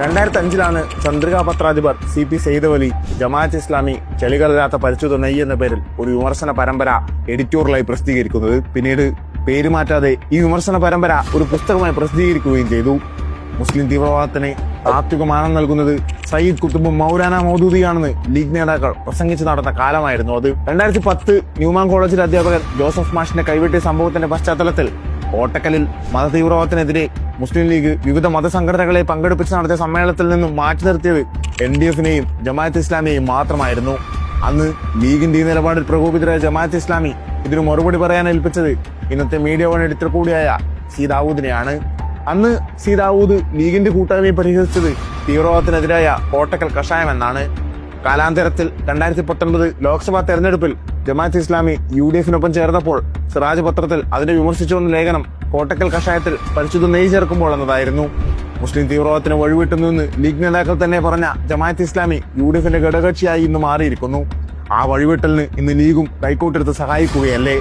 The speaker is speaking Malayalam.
രണ്ടായിരത്തി അഞ്ചിലാണ് ചന്ദ്രിക പത്രാധിപർ സി പി സെയ്തവലി ജമാഅത്ത് ഇസ്ലാമി ചെളികളില്ലാത്ത പരിശുദ്ധ നെയ്യ് എന്ന പേരിൽ ഒരു വിമർശന പരമ്പര എഡിറ്റോറിയലായി പ്രസിദ്ധീകരിക്കുന്നത്. പിന്നീട് പേര് മാറ്റാതെ ഈ വിമർശന പരമ്പര ഒരു പുസ്തകമായി പ്രസിദ്ധീകരിക്കുകയും ചെയ്തു. മുസ്ലിം തീവ്രവാദത്തിന് താത്വിക മാനം നൽകുന്നത് സയ്യിദ് കുത്തുബ് മൗലാന മൗദൂദിയാണെന്ന് ലീഗ് നേതാക്കൾ പ്രസംഗിച്ചു നടന്ന കാലമായിരുന്നു അത്. രണ്ടായിരത്തി പത്ത് ന്യൂമാൻ കോളേജിലെ അധ്യാപകൻ ജോസഫ് മാഷിനെ കൈവെട്ടിയ സംഭവത്തിന്റെ പശ്ചാത്തലത്തിൽ കോട്ടക്കലിൽ മതതീവ്രവാദത്തിനെതിരെ മുസ്ലിം ലീഗ് വിവിധ മതസംഘടനകളെ പങ്കെടുപ്പിച്ച് നടത്തിയ സമ്മേളനത്തിൽ നിന്നും മാറ്റി നിർത്തിയത് എൻ ഡി എഫിനെയും ജമാഅത്ത് ഇസ്ലാമിയെയും മാത്രമായിരുന്നു. അന്ന് ലീഗിന്റെ ഈ നിലപാടിൽ പ്രകോപിതരായ ജമാഅത്ത് ഇസ്ലാമി ഇതിന് മറുപടി പറയാൻ ഏൽപ്പിച്ചത് ഇന്നത്തെ മീഡിയ വൺ എഡിറ്റർ കൂടിയായ സി ദാവൂദിനെയാണ് അന്ന് സി ദാവൂദ് ലീഗിന്റെ കൂട്ടായ്മയെ പരിഹരിച്ചത് തീവ്രവാദത്തിനെതിരായ കോട്ടക്കൽ കഷായം എന്നാണ് കാലാന്തരത്തിൽ രണ്ടായിരത്തി പത്തൊൻപത് ലോക്സഭാ തെരഞ്ഞെടുപ്പിൽ ജമാഅത്ത് ഇസ്ലാമി യു ഡി എഫിനൊപ്പം ചേർന്നപ്പോൾ സിറാജ് പത്രത്തിൽ അതിനെ വിമർശിച്ചു വന്ന ലേഖനം കോട്ടക്കൽ കഷായത്തിൽ പരിശുദ്ധ നെയ് ചേർക്കുമ്പോൾ എന്നതായിരുന്നു. മുസ്ലിം തീവ്രവാദത്തിന് വഴിവിട്ടുന്നുവെന്ന് ലീഗ് നേതാക്കൾ തന്നെ പറഞ്ഞ ജമാഅത്ത് ഇസ്ലാമി യു ഡി എഫിന്റെ ഘടകകക്ഷിയായി ഇന്ന് മാറിയിരിക്കുന്നു. ആ വഴിവിട്ടലിന് ഇന്ന് ലീഗും കൈക്കോട്ടെടുത്ത് സഹായിക്കുകയല്ലേ?